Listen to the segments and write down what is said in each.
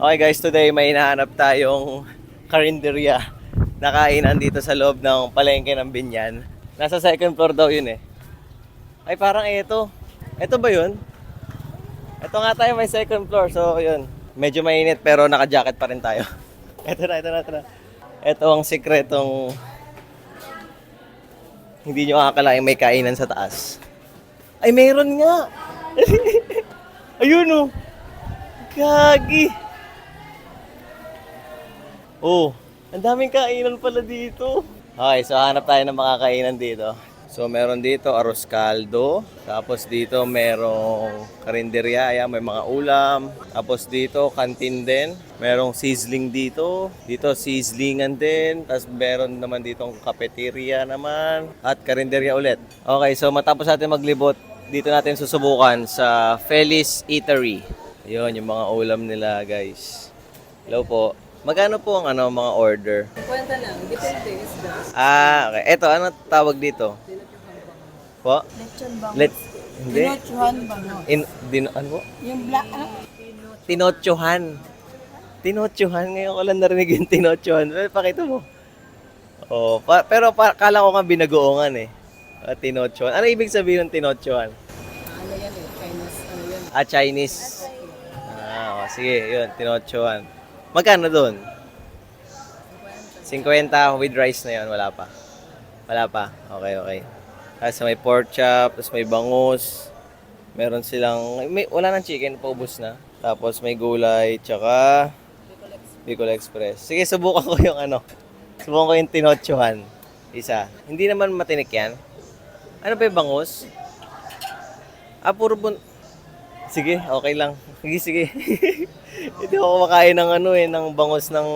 Okay guys, today may hinahanap tayong karinderya na kainan dito sa loob ng palengke ng Binyan. Nasa second floor daw yun eh. Ay parang ito. Ito ba yun? Ito nga tayo may second floor. So yun, medyo mainit pero naka-jacket pa rin tayo. ito na, ito na, ito na. Ito ang sikretong hindi nyo akakalaing may kainan sa taas. Ay, meron nga! Ayun oh! Gagi! Oh, ang daming kainan pala dito. Okay, so hanap tayo ng makakainan dito. So meron dito arroz caldo, tapos dito merong karinderya, ayan, may mga ulam. Tapos dito kantin din, merong sizzling dito. Dito sizzlingan din, tapos meron naman ditong cafeteria naman at karinderya ulit. Okay, so matapos natin maglibot, dito natin susubukan sa Feliz Eatery. Yun, yung mga ulam nila, guys. Hello po. Magkano po ang ano mga order? Kwenta lang, depende isda. Ah, okay. Eto, ano tawag dito? Po? Lechon bang? Let hindi. Tinochuhan bang? In din ano po? Yung black, ano? Tinotsuhan. Tinotsuhan. Ngayon ko lang narinig yung tinotsuhan. Eh, pakita mo. Oh, pa- pero pa- kala ko nga binagoongan eh. Ah, tinotsuhan. Ano ibig sabihin ng tinotsuhan? Ano yan eh, Chinese, ano yan. Ah, Chinese. Ah, oh, sige, yun, tinotsuhan. Magkano doon? 50 with rice na yun, wala pa. Wala pa. Okay, okay. Tapos may pork chop, tapos may bangus. Meron silang, may, wala nang chicken, paubos na. Tapos may gulay, tsaka Bicol Express. Sige, subukan ko yung ano. Subukan ko yung tinotsuhan. Isa. Hindi naman matinik yan. Ano pa yung bangus? Ah, puro bun... Sige, okay lang. Sige, sige. Hindi ako kumakain ng ano eh, ng bangus ng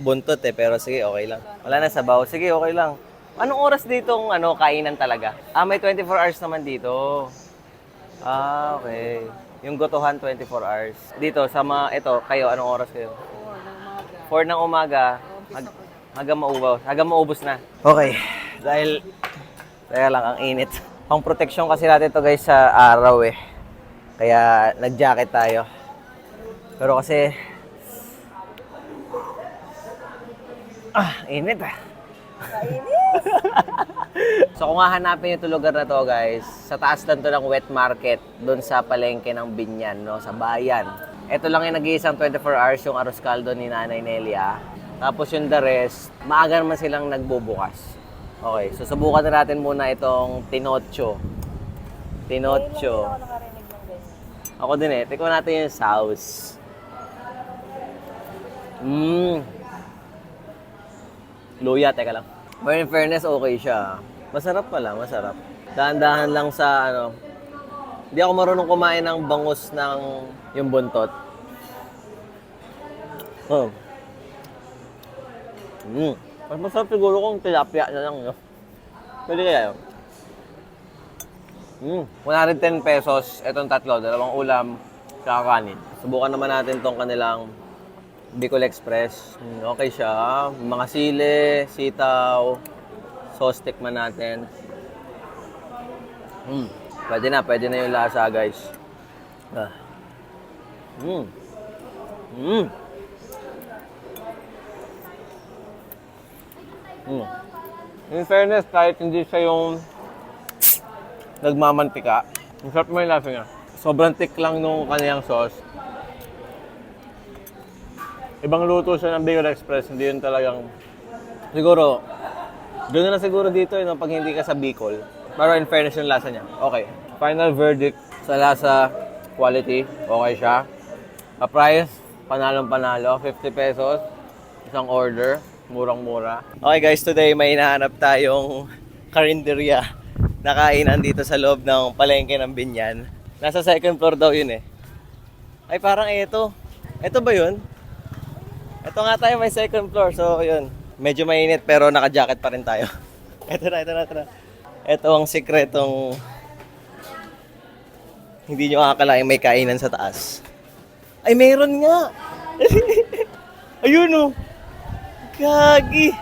buntot eh. Pero sige, okay lang. Wala na sabaw. Sige, okay lang. Anong oras dito ang ano, kainan talaga? Ah, may 24 hours naman dito. Ah, okay. Yung gotohan 24 hours. Dito, sa mga, ito, kayo, anong oras kayo? 4 ng umaga. Hag, hanggang maubos. Hanggang maubos na. Okay. Dahil, kaya lang, ang init. Pang protection kasi natin to guys sa araw eh. Kaya nag-jacket tayo. Pero kasi, ah, init ah. So kung hahanapin yung lugar na to guys, sa taas lang to ng wet market, doon sa palengke ng Binyan, no, sa bayan. Ito lang yung nag-iisang 24 hours yung arroz caldo ni Nanay Nelia. Tapos yung the rest, maaga naman silang nagbubukas. Okay, so subukan na natin muna itong tinocho. Tinocho. Ako din eh. Tikman natin yung sauce. Mmm. Luya, teka lang. But in fairness, okay siya. Masarap pala, masarap. Dahan-dahan lang sa ano. Hindi ako marunong kumain ng bangus ng yung buntot. Oh. Mm. Mas masarap siguro kung tilapia na lang, no? Pwede kaya yun? Mm. 110 pesos, itong tatlo, dalawang ulam, tsaka. Subukan naman natin tong kanilang Bicol Express. Mm, okay siya. Mga sili, sitaw, sauce tikman natin. Mm. Pwede na, pwede na yung lasa, guys. Ah. Mm. Mm. Mm. In fairness, kahit hindi siya yung nagmamantika, ang sarap mo yung lasa niya. Sobrang thick lang nung kanyang sauce. Ibang luto siya ng Bicol Express, hindi yun talagang... Siguro, doon na siguro dito yun, pag hindi ka sa Bicol. Pero in fairness yung lasa niya. Okay. Final verdict sa lasa, quality, okay siya. A price, panalong panalo, 50 pesos. Isang order, murang-mura. Okay guys, today may hinahanap tayong karinderya na kainan dito sa loob ng palengke ng Binyan. Nasa second floor daw yun eh. Ay parang ito. Ito ba yun? Ito nga tayo may second floor. So yun, medyo mainit pero naka-jacket pa rin tayo. ito na, ito na, ito na. Ito ang sikretong hindi nyo akakalaing may kainan sa taas. Ay, meron nga! Ayun oh! Gagi!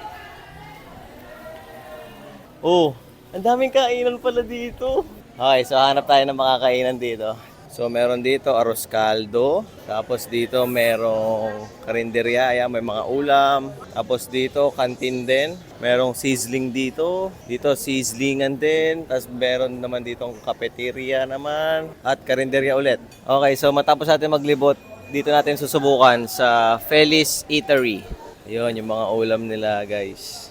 Oh, ang daming kainan pala dito. Okay, so hanap tayo ng makakainan dito. So, meron dito arroz caldo. Tapos dito merong karinderya. Ayan, may mga ulam. Tapos dito, kantin din. Merong sizzling dito. Dito, sizzlingan din. Tapos meron naman ditong cafeteria naman. At karinderya ulit. Okay, so matapos natin maglibot, dito natin susubukan sa Feliz Eatery. Yun, yung mga ulam nila, guys.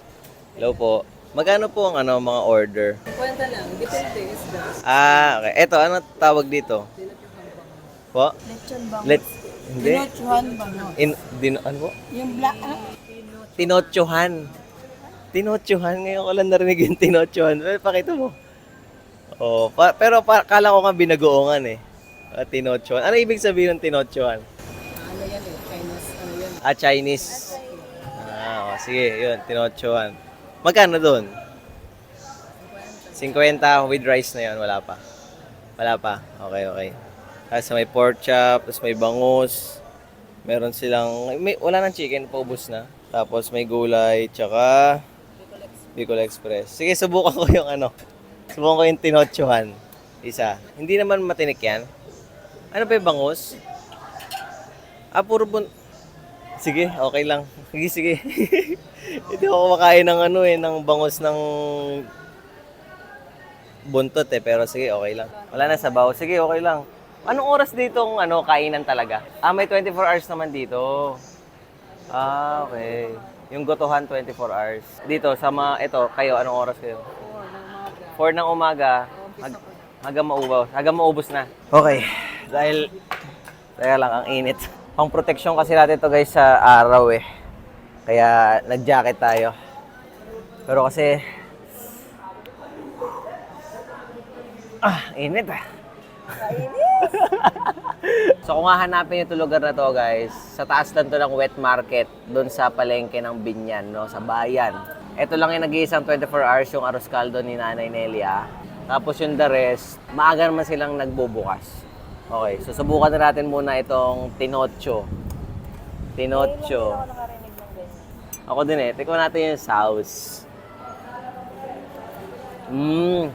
Hello po. Magkano po ang ano, mga order? Kwenta lang, depende isda. Ah, okay. Eto, ano tawag dito? Po? Lechon bang? Let hindi. Lechon bang? In din ano po? Yung black, ano? Tinotsuhan. Tinotsuhan. Ngayon ko lang narinig yung tinotsuhan. Eh, pakita mo. Oh, pa- pero pa, kala ko nga binagoongan eh. Ah, tinotsuhan. Ano ibig sabihin ng tinotsuhan? Ano yan eh, Chinese, ano yan. Ah, Chinese. Sige, yun, tinotsuhan. Magkano doon? 50 with rice na yun, wala pa. Wala pa. Okay, okay. Tapos may pork chop, tapos may bangus. Meron silang, may, wala nang chicken, paubos na. Tapos may gulay, tsaka Bicol Express. Sige, subukan ko yung ano. Subukan ko yung tinotsuhan. Isa. Hindi naman matinik yan. Ano pa yung bangus? Ah, puro bun... Sige, okay lang. Sige, sige. Hindi ako kumakain ng ano eh, ng bangus ng buntot eh. Pero sige, okay lang. Wala na sabaw. Sige, okay lang. Anong oras dito ang ano, kainan talaga? Ah, may 24 hours naman dito. Ah, okay. Yung gotohan 24 hours. Dito, sa mga, ito, kayo, anong oras kayo? 4 ng umaga. Hag, hanggang maubos. Hanggang maubos na. Okay. Dahil, kaya lang, ang init. Pang proteksyon kasi natin to guys sa araw eh. Kaya nag-jacket tayo. Pero kasi, ah, init ah. So kung hahanapin yung lugar na to guys, sa taas lang to ng wet market, doon sa palengke ng Binyan, no, sa bayan. Ito lang yung nag-iisang 24 hours yung arroz caldo ni Nanay Nelia. Tapos yung the rest, maaga naman silang nagbubukas. Okay, so subukan na natin muna itong tinocho. Tinocho. Ako din eh. Tikman natin yung sauce. Mmm.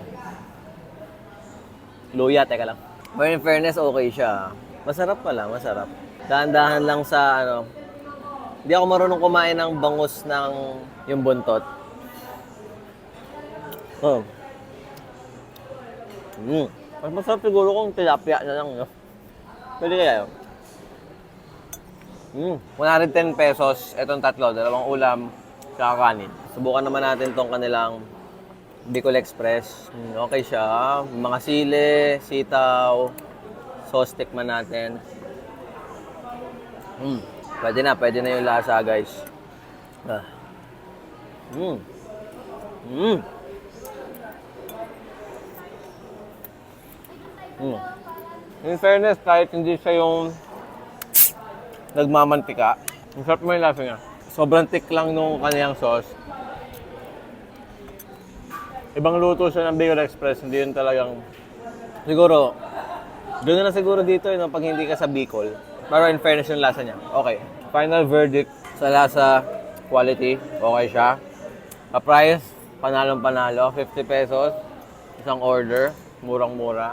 Luya, teka lang. But in fairness, okay siya. Masarap pala, masarap. Dahan-dahan lang sa ano. Hindi ako marunong kumain ng bangus ng yung buntot. Oh. Mm. Mas masarap siguro kung tilapia na lang, no? Pwede kaya yun? Mm. 110 pesos, itong tatlo, dalawang ulam, saka. Subukan naman natin tong kanilang Bicol Express. Mm, okay siya. Mga sile, sitaw, sauce tikman natin. Mm. Pwede na, pwede na yung lasa, guys. Ah. Mm. Mm. In fairness, kahit hindi siya yung nagmamantika, ang sarap mo yung lasa niya. Sobrang thick lang nung kaniyang sauce. Ibang luto siya ng Bicol Express, hindi yun talagang... Siguro, doon na siguro dito yun, pag hindi ka sa Bicol. Pero in fairness yung lasa niya. Okay. Final verdict sa lasa, quality, okay siya. Pa-price, panalong panalo, 50 pesos. Isang order, murang-mura.